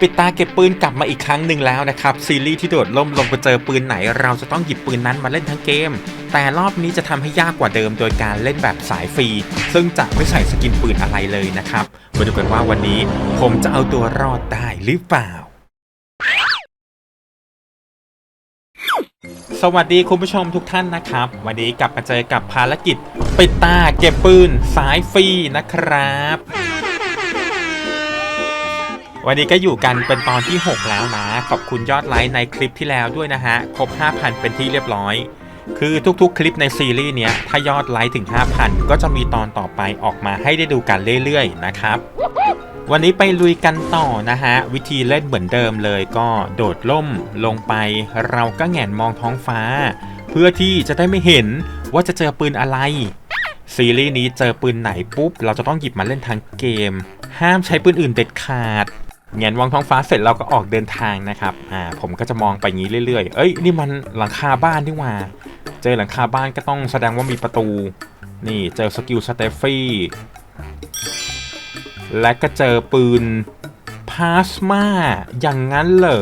ปิดตาเก็บปืนกลับมาอีกครั้งหนึ่งแล้วนะครับ ซีรีส์ที่โดดล่มลงไปเจอปืนไหน เราจะต้องหยิบปืนนั้นมาเล่นทั้งเกม แต่รอบนี้จะทำให้ยากกว่าเดิมโดยการเล่นแบบสายฟรี ซึ่งจะไม่ใส่สกินปืนอะไรเลยนะครับมาดูกันว่าวันนี้ผมจะเอาตัวรอดได้หรือเปล่า สวัสดีคุณผู้ชมทุกท่านนะครับ วันนี้กลับมาเจอกับภารกิจ ปิดตาเก็บปืนสายฟรีนะครับ วันนี้ก็อยู่กันเป็นตอนที่ 6 แล้วนะ ขอบคุณยอดไลค์ในคลิปที่แล้วด้วยนะฮะ ครบ 5,000 เป็นที่เรียบร้อย คือทุกๆ คลิปในซีรีส์เนี้ย ถ้ายอดไลค์ถึง 5,000 ก็จะมีตอนต่อไปออกมาให้ได้ดูกันเรื่อยๆ นะครับ วันนี้ไปลุยกันต่อนะฮะ วิธีเล่นเหมือนเดิมเลยก็โดดล่มลงไป เราก็แหงนมองท้องฟ้า เพื่อที่จะได้ไม่เห็นว่าจะเจอปืนอะไรซีรีส์นี้เจอปืนไหนปุ๊บ เราจะต้องหยิบมาเล่นทั้งเกม ห้ามใช้ปืนอื่นเด็ดขาด แงนมองท้องฟ้าเสร็จเราก็ออกเดินทางนะครับ อ่า ผมก็จะมองไปงนี้เรื่อยๆ เอ้ย นี่มันหลังคาบ้านนี่ว่า เจอหลังคาบ้านก็ต้องแสดงว่ามีประตู นี่เจอสกิลสเตฟฟี่ และก็เจอปืนพาสมาอย่างนั้นเหรอ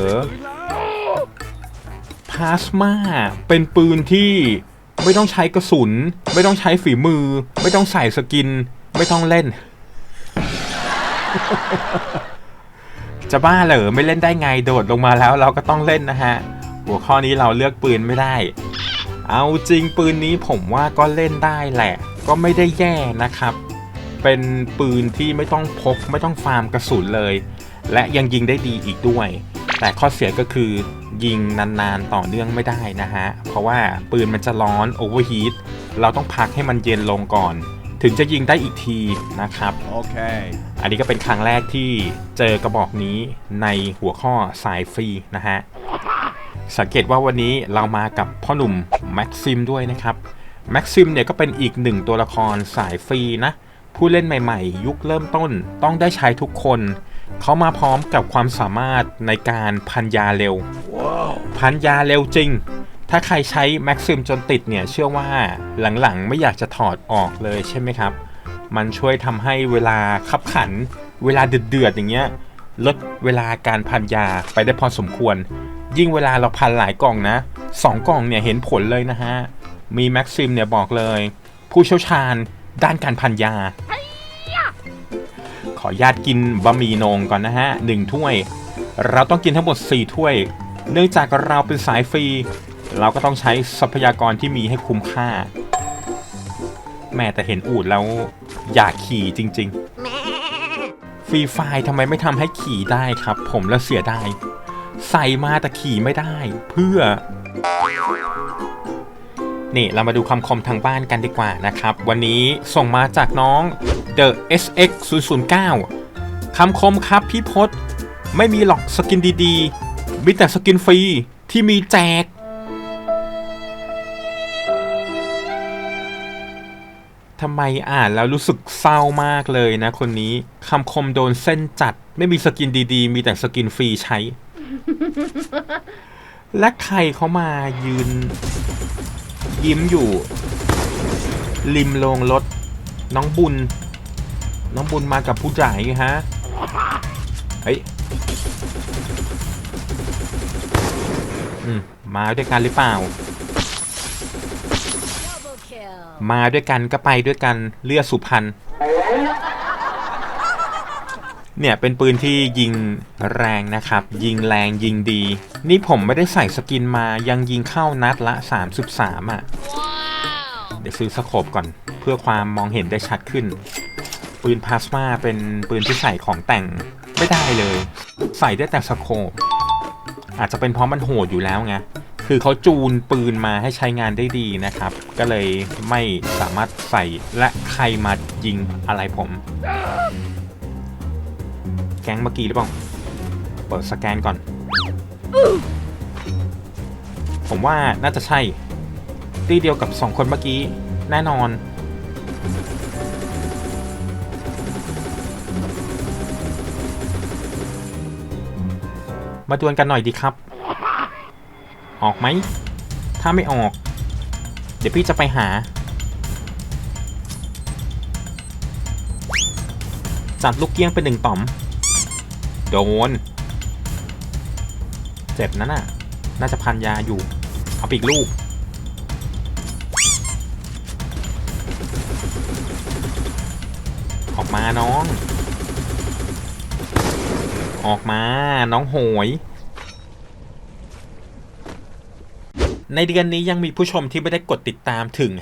พาสมาเป็นปืนที่ไม่ต้องใช้กระสุน ไม่ต้องใช้ฝีมือ ไม่ต้องใส่สกิน ไม่ต้องเล่น จะบ้าเหรอไม่เล่นได้ไงโดดลงมาแล้วเราก็ต้องเล่นนะฮะ หัวข้อนี้เราเลือกปืนไม่ได้ เอาจริงปืนนี้ผมว่าก็เล่นได้แหละ ก็ไม่ได้แย่นะครับ เป็นปืนที่ไม่ต้องพกไม่ต้องฟาร์มกระสุนเลย และยังยิงได้ดีอีกด้วย แต่ข้อเสียก็คือยิงนานๆต่อเนื่องไม่ได้นะฮะ เพราะว่าปืนมันจะร้อนโอเวอร์ฮีทเราต้องพักให้มันเย็นลงก่อน ถึงจะยิงได้อีกทีนะครับ Okay. อันนี้ก็เป็นครั้งแรกที่เจอกระบอกนี้ในหัวข้อสายฟรีนะฮะ สังเกตว่าวันนี้เรามากับพ่อหนุ่มแม็กซิมด้วยนะครับ แม็กซิมเนี่ยก็เป็นอีกหนึ่งตัวละครสายฟรีนะ ผู้เล่นใหม่ๆ ยุคเริ่มต้นต้องได้ใช้ทุกคน เขามาพร้อมกับความสามารถในการพันยาเร็วพันยาเร็วจริง ถ้าใครใช้แม็กซิมจนติดเนี่ย เชื่อว่าหลังๆ ไม่อยากจะถอดออกเลยใช่ไหมครับ มันช่วยทำให้เวลาขับขัน เวลาเดือดๆอย่างเงี้ยลดเวลาการพันยาไปได้พอสมควร ยิ่งเวลาเราพันหลายกล่องนะสองกล่องเนี่ยเห็นผลเลยนะฮะ มีแม็กซิมเนี่ยบอกเลย ผู้เชี่ยวชาญด้านการพันยา ขอญาตกินบะหมี่นงก่อนนะฮะหนึ่งถ้วย เราต้องกินทั้งหมด 4 ถ้วย เนื่องจากเราเป็นสายฟรี เราก็ต้องใช้ทรัพยากรที่มีให้คุ้มค่า แม่แต่เห็นอูดแล้วอยากขี่จริงๆฟรีไฟล์ทำไมไม่ทำให้ขี่ได้ครับ ผมแล้วเสียดายใส่มาแต่ขี่ไม่ได้ เพื่อ นี่เรามาดูคำคมทางบ้านกันดีกว่านะครับ วันนี้ส่งมาจากน้อง The SX 009คำคมครับพี่พศไม่มีหรอกสกินดีๆ มีแต่สกินฟรีที่มีแจก ทำไมอ่านแล้วรู้สึกเศร้ามากเลยนะ คนนี้คำคมโดนเส้นจัด ไม่มีสกินดีๆ มีแต่สกินฟรีใช้ และใครเขามายืน ยิ้มอยู่ ริมโรงรถ น้องบุญ น้องบุญมากับผู้จ่ายไงฮะเฮ้ยมาด้วยกันหรือเปล่า มาด้วยกันก็ไปด้วยกันเลือดสุพรรณเนี่ยเป็นปืนที่ยิงแรงนะครับ ยิงแรงยิงดี นี่ผมไม่ได้ใส่สกินมายังยิงเข้านัดละ 33อะ เดี๋ยวซื้อสโคปก่อน เพื่อความมองเห็นได้ชัดขึ้น ปืนพลาสมาเป็นปืนที่ใส่ของแต่งไม่ได้เลย ใส่ได้แต่สโคปอาจจะเป็นเพราะมันโหดอยู่แล้วไง คือเขาจูนปืนมาให้ใช้งานได้ดีนะครับ ก็เลยไม่สามารถใส่และใครมายิงอะไรผม แก๊งเมื่อกี้หรือเปล่า เปิดสแกนก่อน ผมว่าน่าจะใช่ ตีเดียวกับสองคนเมื่อกี้แน่นอน มาดวลกันหน่อยดีครับ ออกไหม ถ้าไม่ออก เดี๋ยวพี่จะไปหา จัดลูกเกี้ยงเป็นหนึ่งต่อม โดน เจ็บนั่นน่ะ น่าจะพันยาอยู่ เอาไปอีกลูก ออกมาน้อง ออกมาน้องโหย ในเดือนนี้ยังมีผู้ชมที่ไม่ได้กดติดตามถึง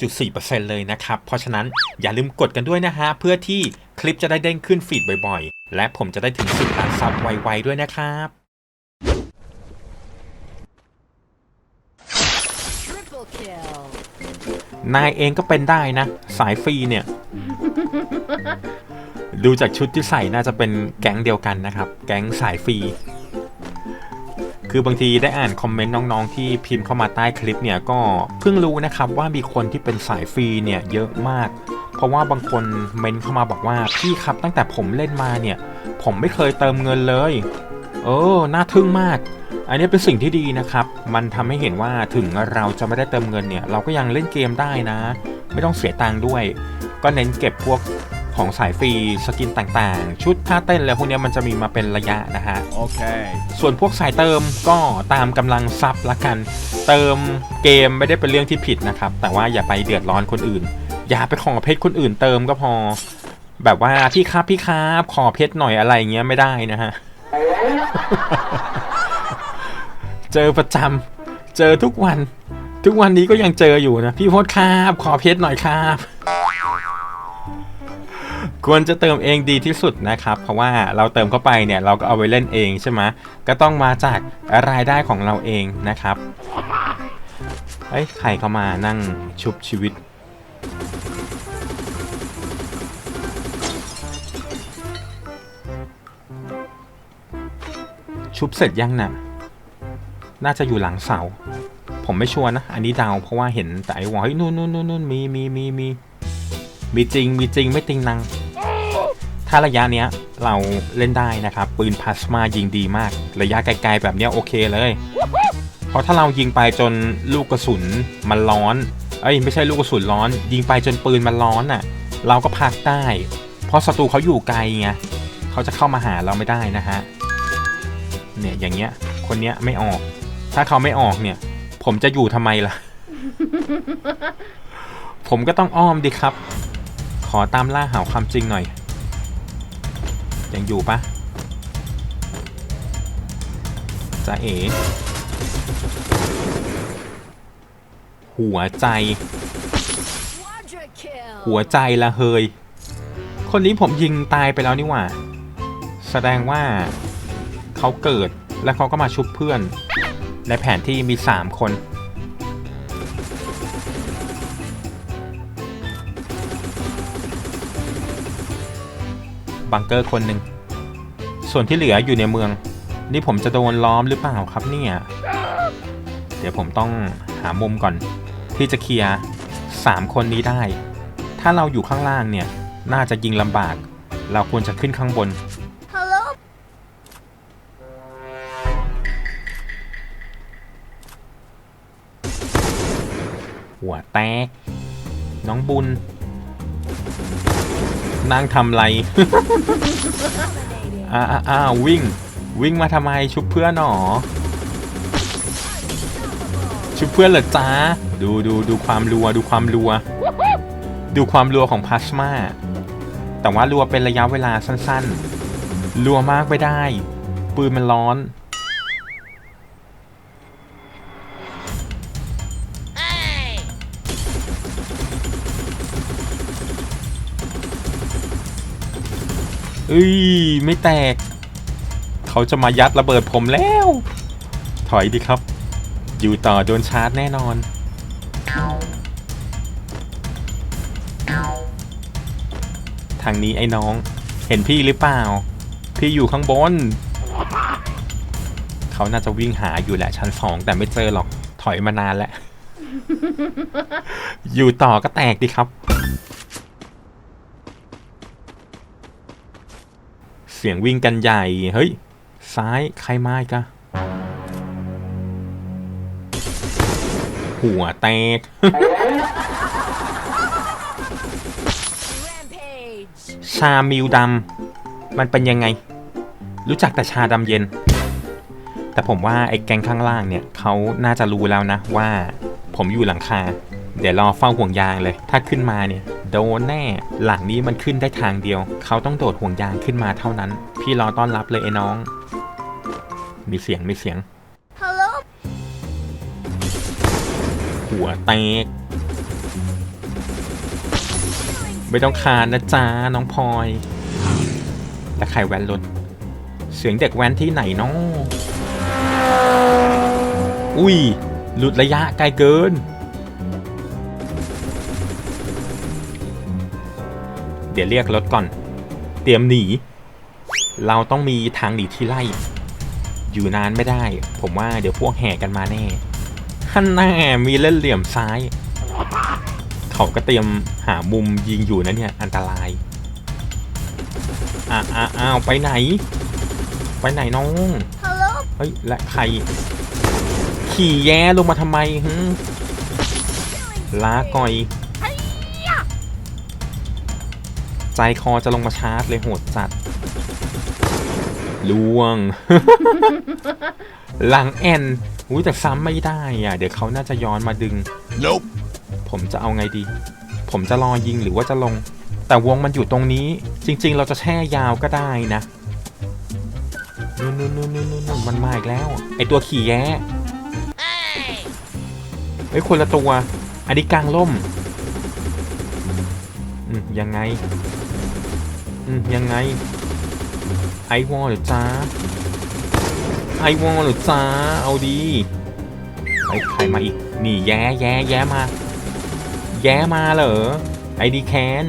56.4%เลยนะครับ เพราะฉะนั้นอย่าลืมกดกันด้วยนะฮะ เพื่อที่คลิปจะได้เด้งขึ้นฟีดบ่อยๆ และผมจะได้ถึง 10ล้านซับไวๆด้วยนะครับนายเองก็เป็นได้นะ สายฟรีเนี่ย ดูจากชุดที่ใส่น่าจะเป็นแก๊งเดียวกันนะครับ แก๊งสายฟรี คือบางทีได้อ่านคอมเมนต์น้องๆ ที่พิมพ์เข้ามาใต้คลิปเนี่ยก็เพิ่งรู้นะครับว่ามีคนที่เป็นสายฟรีเนี่ยเยอะมาก เพราะว่าบางคนเมนเข้ามาบอกว่าพี่ครับตั้งแต่ผมเล่นมาเนี่ยผมไม่เคยเติมเงินเลย เออน่าทึ่งมาก อันนี้เป็นสิ่งที่ดีนะครับ มันทำให้เห็นว่าถึงเราจะไม่ได้เติมเงินเนี่ยเราก็ยังเล่นเกมได้นะ ไม่ต้องเสียตังค์ด้วย ก็เน้นเก็บพวก ของสายฟรีสกินต่างๆ ชุดท่าเต้นอะไรพวกเนี้ยมันจะมีมาเป็นระยะนะฮะ Okay. ส่วนพวกสายเติมก็ตามกำลังทรัพย์ละกัน เติมเกมไม่ได้เป็นเรื่องที่ผิดนะครับ แต่ว่าอย่าไปเดือดร้อนคนอื่น อย่าไปขอเพชรคนอื่นเติมก็พอ แบบว่าพี่ครับพี่ครับขอเพชรหน่อยอะไรเงี้ยไม่ได้นะฮะเจอประจำเจอทุกวัน ทุกวันนี้ก็ยังเจออยู่นะ พี่โพสครับขอเพชรหน่อยครับ ควรจะเติมเองดีที่สุดนะครับ เพราะว่าเราเติมเข้าไปเนี่ยเราก็เอาไว้เล่นเองใช่ไหมก็ต้องมาจากรายได้ของเราเองนะครับเอ้ยใครเข้ามานั่งชุบชีวิต ชุบเสร็จยังน่ะ น่าจะอยู่หลังเสา ผมไม่ชัวร์นะ อันนี้เดาเพราะว่าเห็นแต่ไอ้วอเฮ้ยนู่นนู่นนู่นนู่นมีมีมีมีมีจริงมีจริงไม่ติงนัง ถ้าระยะเนี้ยเราเล่นได้นะครับ ปืนพลาสมายิงดีมาก ระยะไกลๆแบบเนี้ยโอเคเลย เพราะถ้าเรายิงไปจนลูกกระสุนมันร้อน เอ้ยไม่ใช่ลูกกระสุนร้อน ยิงไปจนปืนมันร้อนน่ะ เราก็พักได้ เพราะศัตรูเขาอยู่ไกลไงเขาจะเข้ามาหาเราไม่ได้นะฮะ เนี่ยอย่างเงี้ย คนเนี้ยไม่ออก ถ้าเขาไม่ออกเนี่ย ผมจะอยู่ทำไมล่ะ ผมก็ต้องอ้อมดิครับ ขอตามล่าหาความจริงหน่อย ยังอยู่ปะจะเอ๋หัวใจ Quadra kill. หัวใจละเฮย คนนี้ผมยิงตายไปแล้วนี่หว่า แสดงว่าเขาเกิดแล้วเขาก็มาชุบเพื่อน ในแผนที่มี 3 คน บังเกอร์คนหนึ่ง ส่วนที่เหลืออยู่ในเมือง นี่ผมจะโดนล้อมหรือเปล่าครับเนี่ย เดี๋ยวผมต้องหามุมก่อน ที่จะเคลียร์สามคนนี้ได้ ถ้าเราอยู่ข้างล่างเนี่ย น่าจะยิงลำบาก เราควรจะขึ้นข้างบน Hello. หัวแตกน้องบุญ นั่งทำไร อ้าอ้าววิ่ง วิ่งมาทำไมชุบเพื่อนหนอ ชุบเพื่อนเหรอจ้า ดูดูดูความรัว ดูความรัว ดูความรัวของพลาสมา แต่ว่ารัวเป็นระยะเวลาสั้นๆ รัวมากไม่ได้ ปืนมันร้อน เอ้ยไม่แตก เขาจะมายัดระเบิดผมแล้ว ถอยดิครับ อยู่ต่อโดนชาร์จแน่นอน ทางนี้ไอ้น้อง เห็นพี่หรือเปล่า พี่อยู่ข้างบน เขาน่าจะวิ่งหาอยู่แหละชั้นสองแต่ไม่เจอหรอกถอยมานานแล้ว อยู่ต่อก็แตกดิครับ เสียงวิ่งกันใหญ่ เฮ้ย ซ้ายใครมาอีกอะหัวแตก ชามิวดำ มันเป็นยังไง รู้จักแต่ชาดำเย็น แต่ผมว่าไอ้แกงข้างล่างเนี่ย เขาน่าจะรู้แล้วนะว่า ผมอยู่หลังคา เดี๋ยวรอเฝ้าห่วงยางเลย ถ้าขึ้นมาเนี่ยโดนแน่หลังนี้มันขึ้นได้ทางเดียว เขาต้องโดดห่วงยางขึ้นมาเท่านั้น พี่รอต้อนรับเลยไอ้น้อง มีเสียงมีเสียง Hello? หัวแตกไม่ต้องคานนะจ๊ะน้องพลอยและใครแว้นรถเสียงเด็กแว้นที่ไหนเนาะอุ้ยหลุดระยะไกลเกิน เดี๋ยวเรียกรถก่อน เตรียมหนี เราต้องมีทางหนีที่ไล่ อยู่นานไม่ได้ ผมว่าเดี๋ยวพวกแห่กันมาแน่ขั้นแน่มีเล่นเหลี่ยมซ้าย เขาก็เตรียมหามุมยิงอยู่นะเนี่ย อันตรายอะอะอ้าวไปไหน ไปไหนน้อง Hello? เฮ้ยและใคร ขี่แย้ลงมาทำไมฮึลาก่อย ใจคอจะลงมาชาร์จเลยโหดจัดล่วง หลังแอนอุ้ยแต่ซ้ำไม่ได้อะ เดี๋ยวเขาน่าจะย้อนมาดึง Nope. ผมจะเอาไงดี ผมจะรอยิงหรือว่าจะลง แต่วงมันอยู่ตรงนี้ จริง ๆ เราจะแช่ยาวก็ได้นะนู่นนู่นนู่นนู่นนู่นมันมาอีกแล้ว ไอตัวขี่แย้เฮ้ยคนละตัว อันนี้กลางล่มอืมยังไงอืม ยังไง ไอวอลหรือจ้าไอวอลหรือจ้าเอาดีไอใครมาอีก นี่แย้แย้แย้มา แย้มาเหรอ ไอดีแคน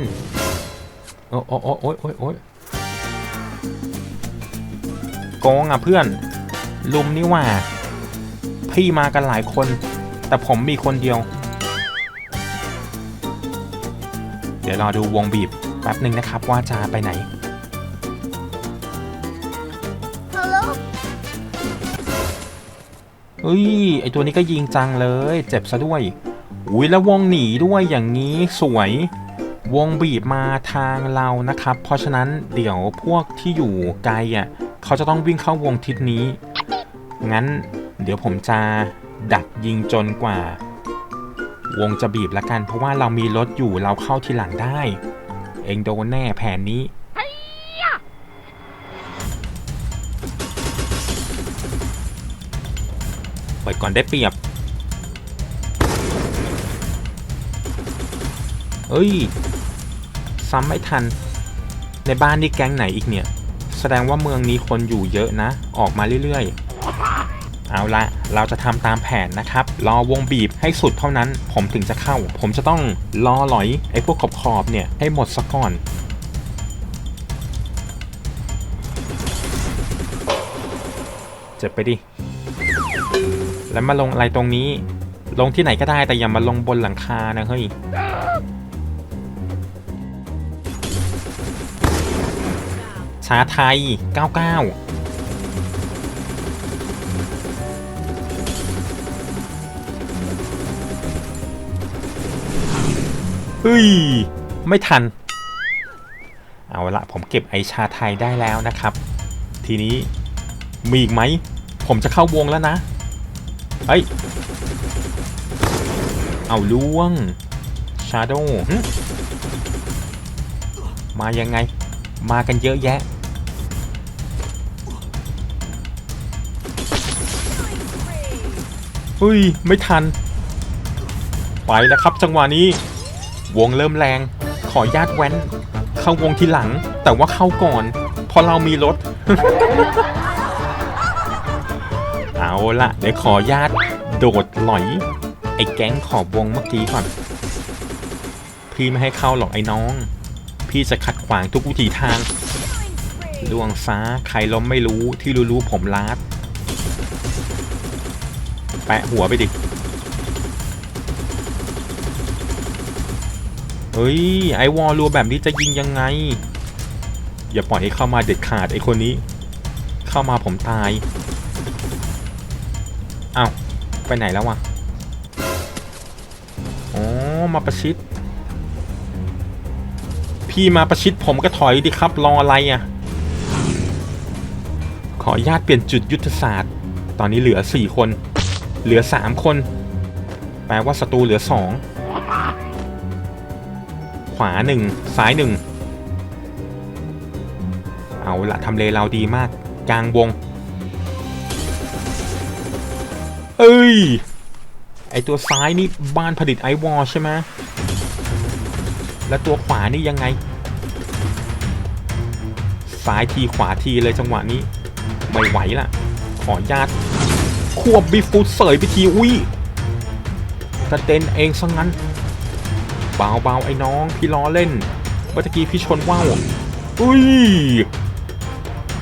โอ้โอ้โอ้โอ้ยโอ้ยโอ้ยโกงอะเพื่อน ลุมนี่ว่า พี่มากันหลายคน แต่ผมมีคนเดียว เดี๋ยวรอดูวงบีบ ป๊บหนึ่งนะครับว่าจะไปไหน Hello? เฮ้ยไอตัวนี้ก็ยิงจังเลย เจ็บซะด้วย อุ้ยแล้ววงหนีด้วยอย่างนี้สวย วงบีบมาทางเรานะครับ เพราะฉะนั้นเดี๋ยวพวกที่อยู่ไกลอะเขาจะต้องวิ่งเข้าวงทิศนี้ งั้นเดี๋ยวผมจะดักยิงจนกว่า วงจะบีบละกัน เพราะว่าเรามีรถอยู่เราเข้าทีหลังได้ เองโดนแน่แผนนี้ เปิดก่อนได้เปรียบ เอ้ย ซ้ำไม่ทัน ในบ้านนี่แก๊งไหนอีกเนี่ย แสดงว่าเมืองนี้คนอยู่เยอะนะ ออกมาเรื่อยๆ เอาละเราจะทำตามแผนนะครับ รอวงบีบให้สุดเท่านั้น ผมถึงจะเข้า ผมจะต้องรอหลอยไอ้พวกขอบขอบเนี่ยให้หมดซะก่อน เจ็บไปดิ แล้วมาลงอะไรตรงนี้ ลงที่ไหนก็ได้แต่อย่ามาลงบนหลังคานะเฮ้ยชาไทย 99 ฮ้ย ไม่ทัน เอาละผมเก็บไอชาไทยได้แล้วนะครับ ทีนี้มีอีกไหม ผมจะเข้าวงแล้วนะเฮ้ย เอาล่วง ชาโดมายังไง มากันเยอะแยะ เฮ้ย ไม่ทัน ไปแล้วครับจังหวะนี้ วงเริ่มแรง ขอญาตแว้น เข้าวงทีหลัง แต่ว่าเข้าก่อนพราะเรามีรถ เอาละเดี๋ยวขอญาตโดดหลอย ไอ้แก๊งขอบวงเมื่อกี้ก่อน พี่ไม่ให้เข้าหรอกไอ้น้อง พี่จะขัดขวางทุกวิถีทางล่วงฟ้าใครล้มไม่รู้ที่รู้ๆผมลาดแปะหัวไปดิ เฮ้ยไอวอลรัวแบบนี้จะยิงยังไง อย่าปล่อยให้เข้ามาเด็ดขาดไอคนนี้ เข้ามาผมตายอ้าวไปไหนแล้ววะอ๋อมาประชิด พี่มาประชิดผมก็ถอยดิครับ รออะไรอะ่ะ ขออนุญาตเปลี่ยนจุดยุทธศาสตร์ ตอนนี้เหลือ 4 คน เหลือ 3 คน แปลว่าศัตรูเหลือ 2 ขวา1ซ้าย1เอาละทำเลเราดีมากกลางวง เอ้ย ไอตัวซ้ายนี่บ้านผลิตไอวอลใช่ไหมแล้วตัวขวานี่ยังไง ซ้ายทีขวาทีเลยจังหวะนี้ ไม่ไหวล่ะ ขอญาตควบบีฟูดเสยไปทีอุ้ยกระเด็นเองซะงั้น เบาเบาๆไอ้น้อง พี่ล้อเล่นเมื่อตะกี้พี่ชนว่าวอุ้ย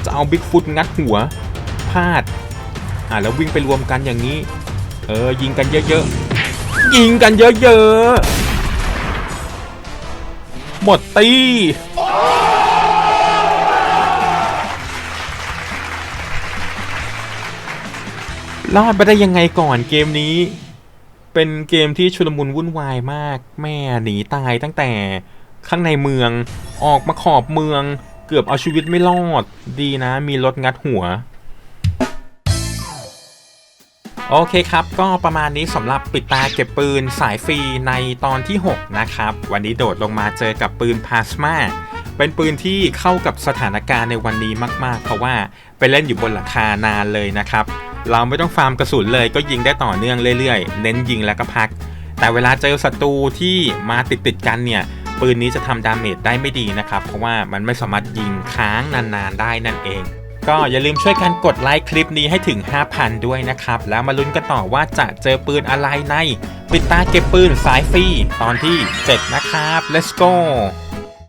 จะเอาบิ๊กฟุตงัดหัวพลาด อะแล้ววิ่งไปรวมกันอย่างนี้ เออ ยิงกันเยอะๆ ยิงกันเยอะๆ หมดตีรอดไปได้ยังไงก่อนเกมนี้ เป็นเกมที่ชุลมุนวุ่นวายมาก แม่หนีตายตั้งแต่ข้างในเมือง ออกมาขอบเมือง เกือบเอาชีวิตไม่รอด ดีนะ มีรถงัดหัว โอเคครับ ก็ประมาณนี้สำหรับปิดตาเก็บปืนสายฟรีในตอนที่ 6 นะครับ วันนี้โดดลงมาเจอกับปืนพลาสมาเป็นปืนที่เข้ากับสถานการณ์ในวันนี้มาก ๆ เพราะว่าไปเล่นอยู่บนหลังคานานเลยนะครับ เราไม่ต้องฟาร์มกระสุนเลยก็ยิงได้ต่อเนื่องเรื่อยๆ เน้นยิงแล้วก็พัก แต่เวลาเจอศัตรูที่มาติดๆกันเนี่ยปืนนี้จะทำดาเมจได้ไม่ดีนะครับ เพราะว่ามันไม่สามารถยิงค้างนานๆได้นั่นเอง ก็อย่าลืมช่วยกันกดไลค์คลิปนี้ให้ถึง 5,000 ด้วยนะครับ แล้วมาลุ้นกันต่อว่าจะเจอปืนอะไรใน ปิดตาเก็บปืนสายฟรีตอนที่ 7 นะครับ let's go